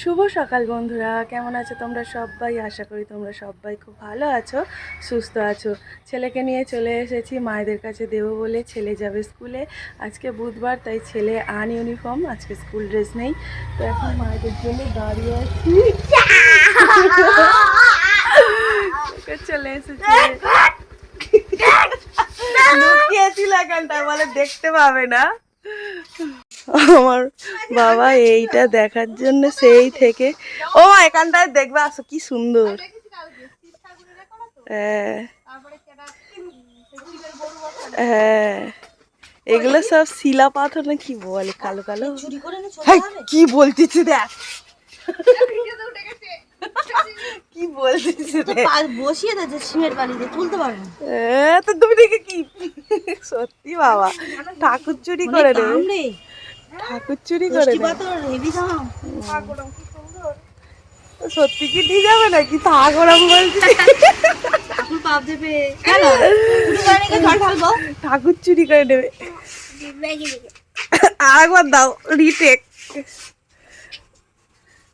শুভ সকাল বন্ধুরা কেমন আছো তোমরা সবাই? আশা করি তোমরা সবাই খুব ভালো আছো সুস্থ আছো। ছেলেকে নিয়ে চলে এসেছি মায়েদের কাছে দেবো বলে। ছেলে যাবে স্কুলে। আজকে বুধবার তাই ছেলে আন ইউনিফর্ম আজকে স্কুল ড্রেস নেই। তো এখন মায়েদের জন্য দাঁড়িয়ে আছি। চলে এসেছি। লুকিয়েছিল এখানটা বলে দেখতে পাবে না। আমার বাবা এইটা দেখার জন্য সেই থেকে। ও এখানটায় দেখবে আসো কি সুন্দর। হ্যাঁ। হ্যাঁ। এগুলো সব শিলা পাথর না কি বলে কালো কালো? হ্যাঁ, কি বলতেছি দেখ। কি বলতেছি বসিয়ে দিয়েছে বালিতে তুলতে পারবে তো তুমি দেখে কি? সত্যি বাবা ঠাকুর চুরি করে দেবে ঠাকুর চুরি করে সত্যি কি নিয়ে যাবে নাকি? থাক ওরম বলছি। ঠাকুর চুরি করে নেবে আরেকবার দাও রিটেক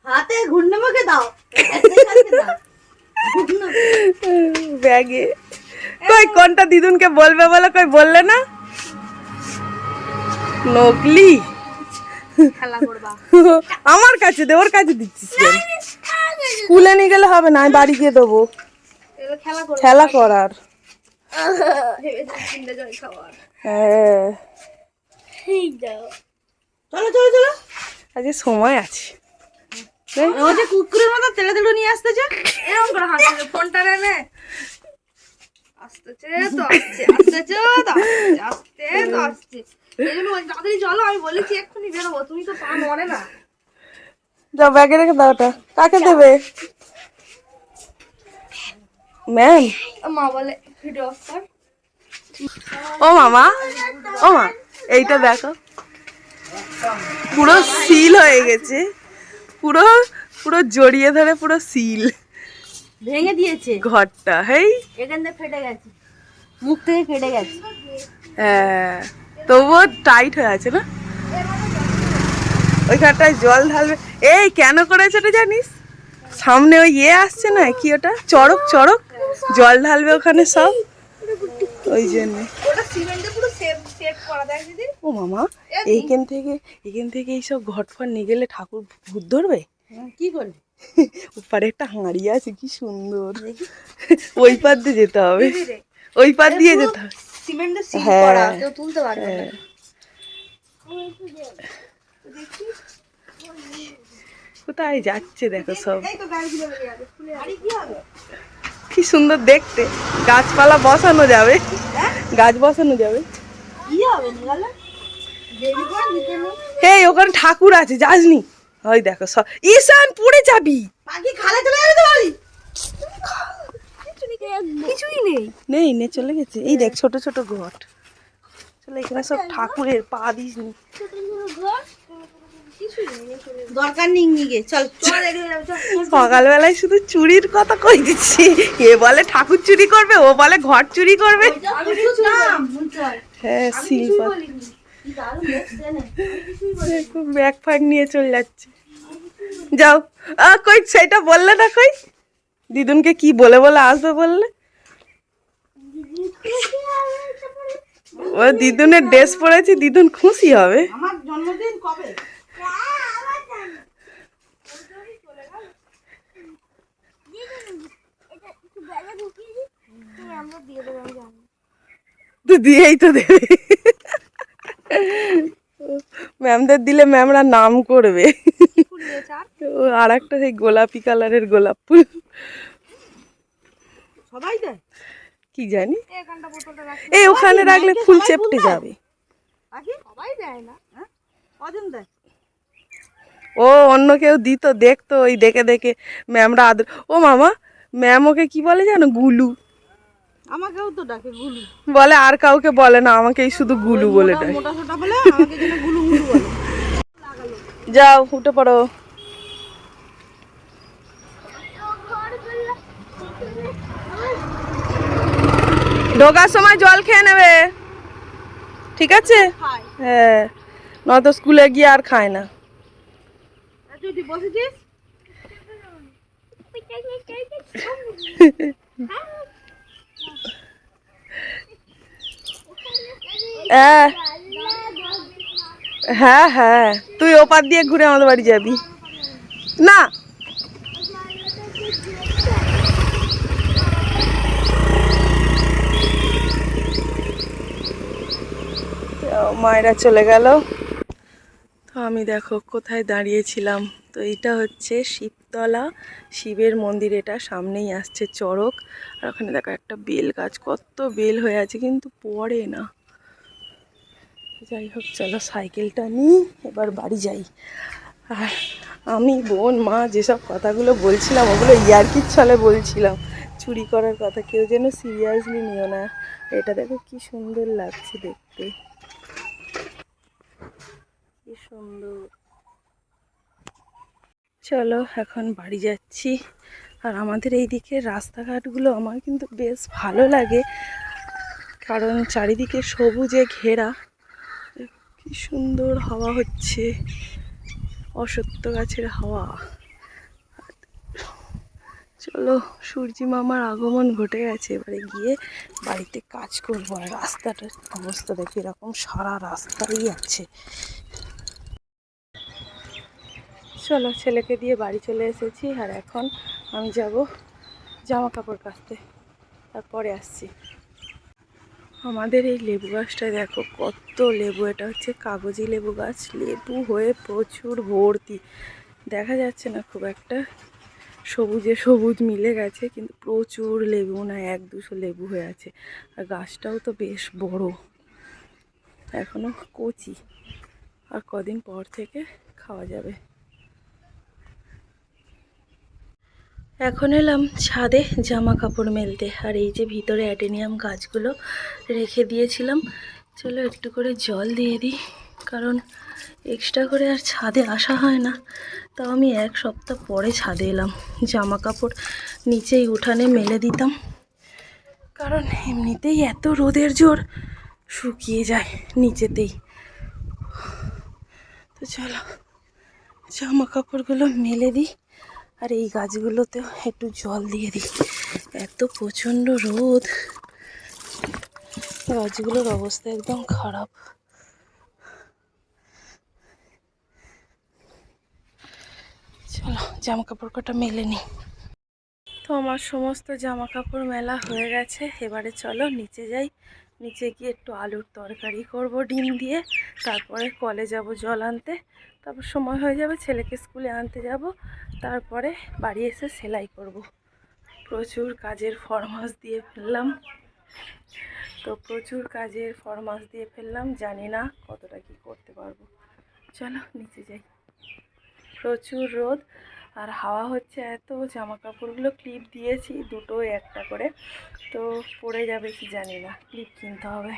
হাতে ঘুরনে মুখে দাও। ব্যাগে। কই কোনটা দিদুনকে বলবে বলে? কই বললে না? নকলি। আমার কাছে দে ওর কাছে দিচ্ছিস স্কুলে নিয়ে গেলে হবে না আমি বাড়ি গিয়ে দেবো। খেলা করার। হ্যাঁ। চলো চলো চলো। আজকে সময় আছে। ও যে কুকুরের মতো তেলে তেলে নিয়ে আসতেছে। এরকম করে হাঁটছে ফোনটা নে আসতেছে তো আসছে আসতেছে তো আসছে আসতে তো আসছে। এই জন্য তাড়াতাড়ি চলো আমি বলেছি এক্ষুনি বেরোবো। তুমি তো পা মরে না। যাও ব্যাগে রেখে দাও ওটা। কাকে দেবে? ম্যাম? মা বলে ভিডিও অফ কর। ও মামা ও মা এইটা দেখো। পুরো সিল হয়ে গেছে। পুরো পুরো জড়িয়ে ধরে পুরো সিল। ভেঙে দিয়েছে। ঘরটা হেই। এখান থেকে ফেটে গেছে। মুখ থেকে ফেটে গেছে। হ্যাঁ। তবুও টাইট হয়ে আছে না? ওইখানটায় জল ঢালবে। এই কেন করেছে ওটা জানিস? সামনে ওই ইয়ে আসছে না কি ওটা? চড়ক চড়ক। জল ঢালবে ওখানে সব। ওই জন্য। ও মামা এইখান থেকে এইখান থেকে এইসব ঘট ফট নিয়ে গেলে ঠাকুর ভূত ধরবে? কি করলি উপরে একটা হাঁড়ি আছে কি সুন্দর। ওই পার দিয়ে যেতে হবে। ওই পার দিয়ে যেতে হবে। সিমেন্টে সিল হ্যাঁ। করা কেউ তুলতে পারবে না। হ্যাঁ। কোথায় যাচ্ছে দেখো সব। কি সুন্দর দেখতে। গাছপালা বসানো যাবে। গাছ বসানো যাবে। কি হবে নিগালে দেরি করে নিতে নেই এই ওখানে ঠাকুর আছে যাসনি? ওই দেখো সব। ঈশান পড়ে যাবি। পাখি খালে চলে যাবে তো বাড়ি? কিছুই নেই। নেই নে চলে গেছে। এই দেখ ছোট ছোট ঘট। চলে এখানে সব ঠাকুরের পা দিস নি। দরকার নেই চল হয়ে সকালবেলায় শুধু চুরির কথা কই দিচ্ছি? এ বলে ঠাকুর চুরি করবে ও বলে ঘর চুরি করবে। হ্যাঁ শিল্পা ব্যাগ ফ্যাগ নিয়ে চলে যাচ্ছে। যাও। কই সেটা বললে না কই? দিদুনকে কি বলে বলে আসবে বললে? ও দিদুনের ড্রেস পরেছি দিদুন খুশি হবে। আমার জন্মদিন কবে? তো দিয়েই তো দেবে। ম্যামদের দিলে ম্যামরা নাম করবে। আর একটা সেই গোলাপি কালারের গোলাপ ফুল। সবাই দেয়? কি জানি? এই ওখানে রাখলে ফুল চেপটে যাবে। সবাই দেয় না। হ্যাঁ? দেয়? ও অন্য কেউ দিত দেখতো ওই দেখে দেখে ম্যামরা আদর ও মামা ম্যাম ওকে কি বলে জানো? গুলু। আমাকেও তো ডাকে গুলু। বলে আর কাউকে বলে না আমাকেই শুধু গুলু বলে দেয় মোটা সোটা বলে আমাকে যেন গুলু গুলু বলে। যাও উঠে পড়ো। ঢোকার সময় জল খেয়ে নেবে। ঠিক আছে? হ্যাঁ নয়তো স্কুলে গিয়ে আর খায় না। বসেছিস? হ্যাঁ হ্যাঁ। তুই ওপার দিয়ে ঘুরে আমাদের বাড়ি যাবি। না। মায়েরা চলে গেল। তো আমি দেখো কোথায় দাঁড়িয়েছিলাম। তো এটা হচ্ছে শিবতলা, শিবের মন্দির এটা, সামনেই আসছে চড়ক। আর ওখানে দেখো একটা বেল গাছ, কত বেল হয়ে আছে, কিন্তু পড়ে না। যাই হোক, চলো সাইকেলটা নিই, এবার বাড়ি যাই। আর আমি, বোন, মা, যেসব কথাগুলো বলছিলাম, ওগুলো ইয়ার্কির ছলে বলছিলাম। চুরি করার কথা, কেউ যেন সিরিয়াসলি নিও না। এটা দেখো কি সুন্দর লাগছে দেখতে। কি সুন্দর। চলো এখন বাড়ি যাচ্ছি। আর আমাদের এই দিকে রাস্তাঘাটগুলো আমার কিন্তু বেশ ভালো লাগে। কারণ চারিদিকে সবুজে ঘেরা। কি সুন্দর হাওয়া হচ্ছে। অসত্য গাছের হাওয়া। চলো সূর্যি মামার আগমন ঘটে গেছে। এবারে গিয়ে বাড়িতে কাজ করব। আর রাস্তাটার অবস্থা দেখি, এরকম সারা রাস্তাই আছে। চলো, ছেলেকে দিয়ে বাড়ি চলে এসেছি আর এখন আমি যাব জামা কাপড় কাচতে। তারপরে আসছি। আমাদের এই লেবু গাছটা দেখো কত লেবু, এটা হচ্ছে কাগজি লেবু গাছ। লেবু হয়ে প্রচুর ভর্তি। দেখা যাচ্ছে না খুব একটা সবুজে সবুজ মিলে গেছে, কিন্তু প্রচুর লেবু না, এক দুশো লেবু হয়ে আছে। আর গাছটাও তো বেশ বড়। এখনও কচি। আর কদিন পর থেকে খাওয়া যাবে। এখন এলাম ছাদে জামা কাপড় মেলতে। আর এই যে ভিতরে অ্যাডেনিয়াম গাছগুলো রেখে দিয়েছিলাম। চলো একটু করে জল দিয়ে দিই, কারণ এক্সট্রা করে আর ছাদে আসা হয় না। তাও আমি এক সপ্তাহ পরে ছাদে এলাম। জামা কাপড় নিচেই উঠানে মেলে দিতাম, কারণ এমনিতেই এত রোদের জোর শুকিয়ে যায় নিচেতেই। তো চলো জামা কাপড়গুলো মেলে দিই। আর এই গাছগুলোতেও একটু জল দিয়ে দিই। এত প্রচণ্ড রোদ। গাছগুলোর অবস্থা একদম খারাপ। চলো জামা কাপড় কটা মেলে নিই। তো আমার সমস্ত জামা কাপড় মেলা হয়ে গেছে। এবারে চলো নিচে যাই। নিচে গিয়ে একটু আলুর তরকারি করব, ডিম দিয়ে। তারপরে কলে যাব জল আনতে। তারপর সময় হয়ে যাবে, ছেলেকে স্কুলে আনতে যাব। তারপরে বাড়ি এসে সেলাই করব। প্রচুর কাজের ফরমাস দিয়ে ফেললাম। তো প্রচুর কাজের ফরমাস দিয়ে ফেললাম, জানি না কতটা কি করতে পারব। চলো নিচে যাই। প্রচুর রোদ, আর হাওয়া হচ্ছে এত জামা কাপড়গুলো ক্লিপ দিয়েছি দুটো একটা করে। তো পড়ে যাবে কি জানি না, ক্লিপ কিনতে হবে।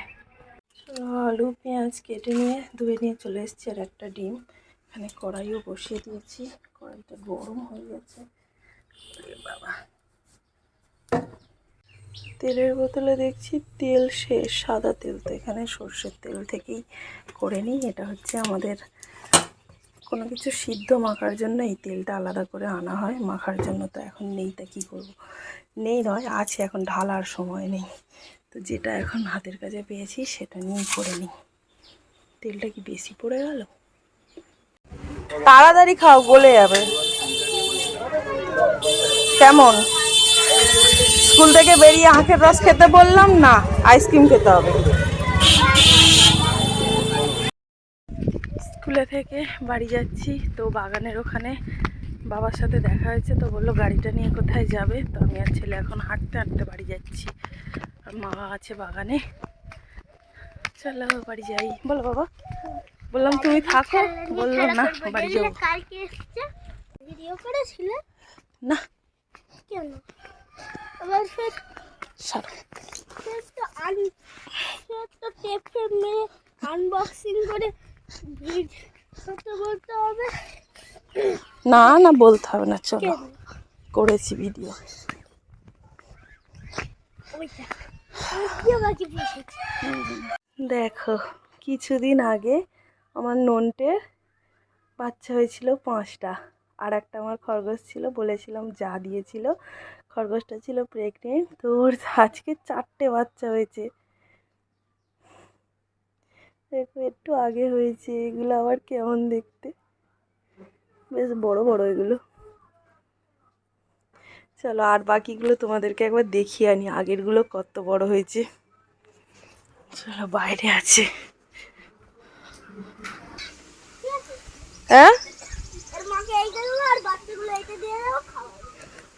আলু, পেঁয়াজ কেটে নিয়ে ধুয়ে নিয়ে চলে এসেছি আর একটা ডিম। এখানে কড়াইও বসিয়ে দিয়েছি। কড়াইটা গরম হয়ে গেছে। বাবা। তেলের বোতলে দেখছি তেল শেষ, সাদা তেল তো এখানে সর্ষের তেল থেকেই করে নিই। এটা হচ্ছে আমাদের কোনো কিছু সিদ্ধ মাখার জন্য এই তেলটা আলাদা করে আনা হয়। মাখার জন্য তো এখন নেই তা কী করব? নেই নয়, আছে এখন ঢালার সময় নেই। তো যেটা এখন হাতের কাছে পেয়েছি সেটা নিয়েই করে নিই। তেলটা কি বেশি পড়ে গেল? তাড়াতাড়ি খাও, গলে যাবে। কেমন? স্কুল থেকে বেরিয়ে আখের রস খেতে বললাম না, আইসক্রিম খেতে হবে। স্কুলে থেকে বাড়ি যাচ্ছি, তো বাগানের ওখানে বাবার সাথে দেখা হয়েছে, তো বলল গাড়িটা নিয়ে কোথায় যাবে? তো আমি আর ছেলে এখন হাঁটতে হাঁটতে বাড়ি যাচ্ছি। আর মা আছে বাগানে। চলো বাড়ি যাই। বলো বাবা। বললাম তুমি থাকো। বলল না বাড়ি যাব। ভিডিও করেছিলে। না। কেন? আবার সারো। আনবক্সিং করে বলতে হবে। না না বলতে হবে না চলো। করেছি ভিডিও দেখো কিছুদিন আগে আমার নন্টের বাচ্চা হয়েছিল পাঁচটা। আর একটা আমার খরগোশ ছিল, বলেছিলাম যা দিয়েছিল। খরগোশটা ছিল প্রেগনেন্ট তো ওর আজকে চারটে বাচ্চা হয়েছে। দেখো, একটু আগে হয়েছে, এগুলো আবার কেমন দেখতে? বেশ বড় বড় এগুলো। চলো, আর বাকিগুলো তোমাদেরকে একবার দেখিয়ে আনি, আগেরগুলো কত বড় হয়েছে। চলো, বাইরে আছে। হ্যাঁ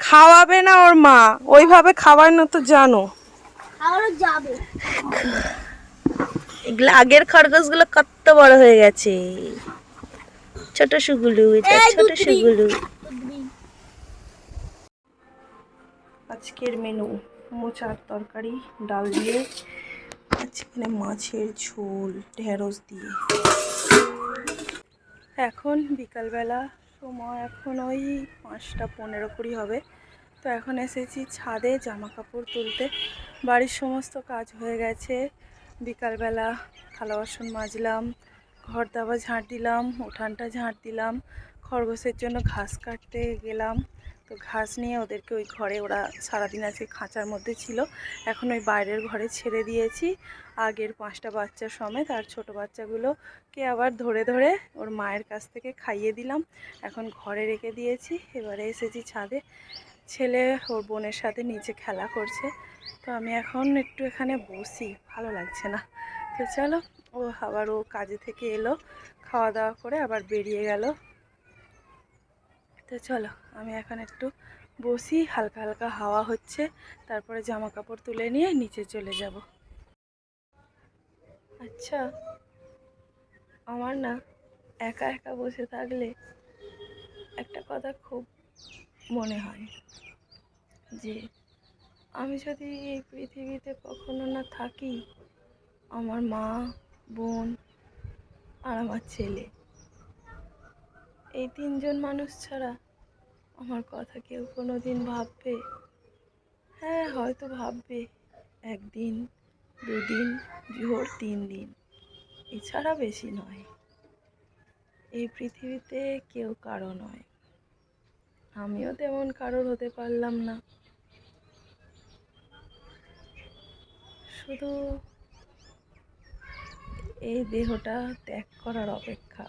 খাওয়াবে না ওর মা ওইভাবে খাওয়ানো তো জানো। এগুলো আগের খরগোশগুলো কত বড় হয়ে গেছে। ছোট সুগুলু এটা ছোট। সুগুলু। আজকের মেনু মোচার তরকারি ডাল দিয়ে আজকে মাছের ঝোল ঢেঁড়স দিয়ে। এখন বিকালবেলা, সময় এখন ওই পাঁচটা পনেরো কুড়ি হবে। তো এখন এসেছি ছাদে জামা কাপড় তুলতে। বাড়ির সমস্ত কাজ হয়ে গেছে। বিকালবেলা থালা বাসন মাজলাম ঘর দাবা ঝাঁট দিলাম, উঠানটা ঝাঁট দিলাম, খরগোশের জন্য ঘাস কাটতে গেলাম। তো ঘাস নিয়ে ওদেরকে ওই ঘরে ওরা সারাদিন আজকে খাঁচার মধ্যে ছিল। এখন ওই বাইরের ঘরে ছেড়ে দিয়েছি। আগের পাঁচটা বাচ্চা সমেত আর ছোটো বাচ্চাগুলোকে আবার ধরে ধরে ওর মায়ের কাছ থেকে খাইয়ে দিলাম। এখন ঘরে রেখে দিয়েছি। এবারে এসেছি ছাদে। ছেলে ওর বোনের সাথে নিচে খেলা করছে। তো আমি এখন একটু এখানে বসি। ভালো লাগছে না। তো চলো, ও আবার ও কাজে থেকে এলো। খাওয়া দাওয়া করে আবার বেরিয়ে গেল। তো চলো, আমি এখন একটু বসি, হালকা হালকা হাওয়া হচ্ছে। তারপরে জামা কাপড় তুলে নিয়ে নিচে চলে যাব। আচ্ছা আমার না একা একা বসে থাকলে একটা কথা খুব মনে হয় যে, আমি যদি এই পৃথিবীতে কখনো না থাকি, আমার মা, বোন আর আমার ছেলে, এই তিনজন মানুষ ছাড়া আমার কথা কেউ কোনো দিন ভাববে? হ্যাঁ হয়তো ভাববে। একদিন, দুদিন, জোর তিন দিন। এছাড়া বেশি নয়। এই পৃথিবীতে কেউ কারও নয়। আমিও তেমন কারোর হতে পারলাম না। শুধু এই দেহটা ত্যাগ করার অপেক্ষা।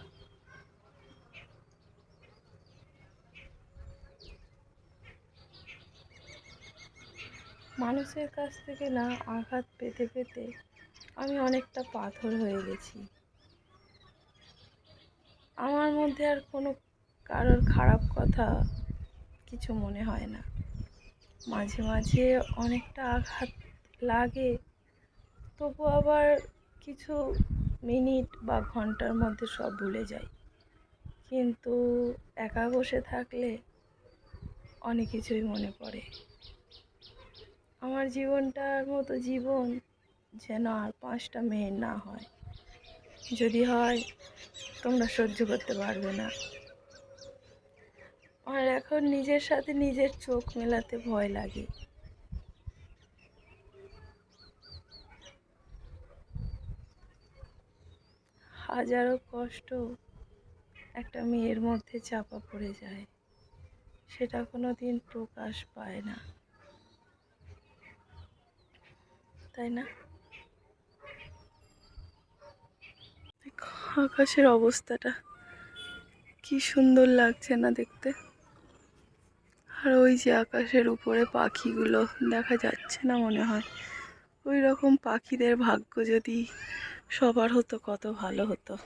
মানুষের কাছ থেকে না আঘাত পেতে পেতে আমি অনেকটা পাথর হয়ে গেছি। আমার মধ্যে আর কোনো কারোর খারাপ কথা কিছু মনে হয় না। মাঝে মাঝে অনেকটা আঘাত লাগে, তবু আবার কিছু মিনিট বা ঘণ্টার মধ্যে সব ভুলে যাই। কিন্তু একা বসে থাকলে অনেক কিছুই মনে পড়ে। আমার জীবনটার মতো জীবন যেন আর পাঁচটা মেয়ের না হয়। যদি হয়, তোমরা সহ্য করতে পারবে না। আর এখন নিজের সাথে নিজের চোখ মেলাতে ভয় লাগে। হাজারো কষ্ট একটা মেয়ের মধ্যে চাপা পড়ে যায়। সেটা কোনো দিন প্রকাশ পায় না। তাই না? আকাশের অবস্থাটা। কি সুন্দর লাগছে না দেখতে? আর ওই যে আকাশের উপরে পাখিগুলো দেখা যাচ্ছে না মনে হয়। ওই রকম পাখিদের ভাগ্য যদি সবার হতো, কত ভালো হতো।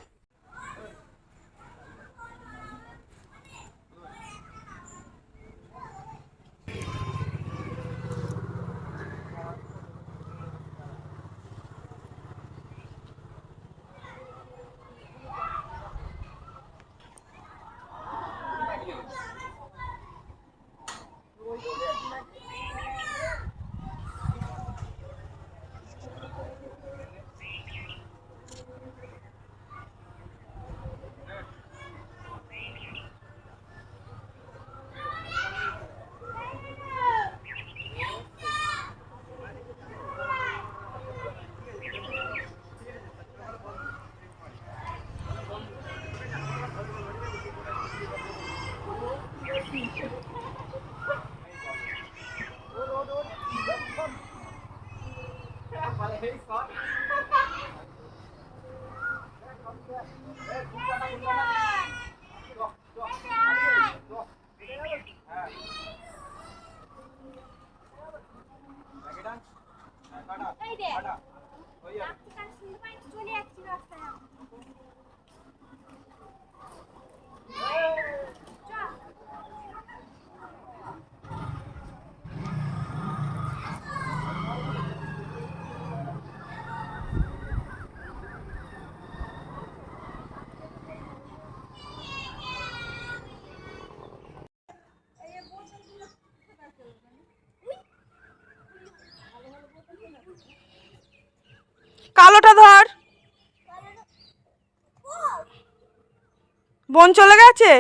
বোন চলে গেছে?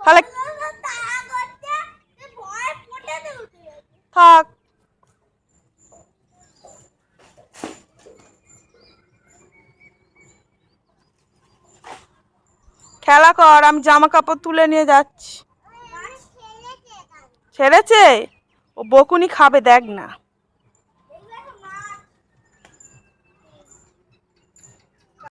তাহলে থাক। খেলা কর, আমি জামা কাপড় তুলে নিয়ে যাচ্ছি। ছেড়েছে? ও বকুনি খাবে, দেখ না।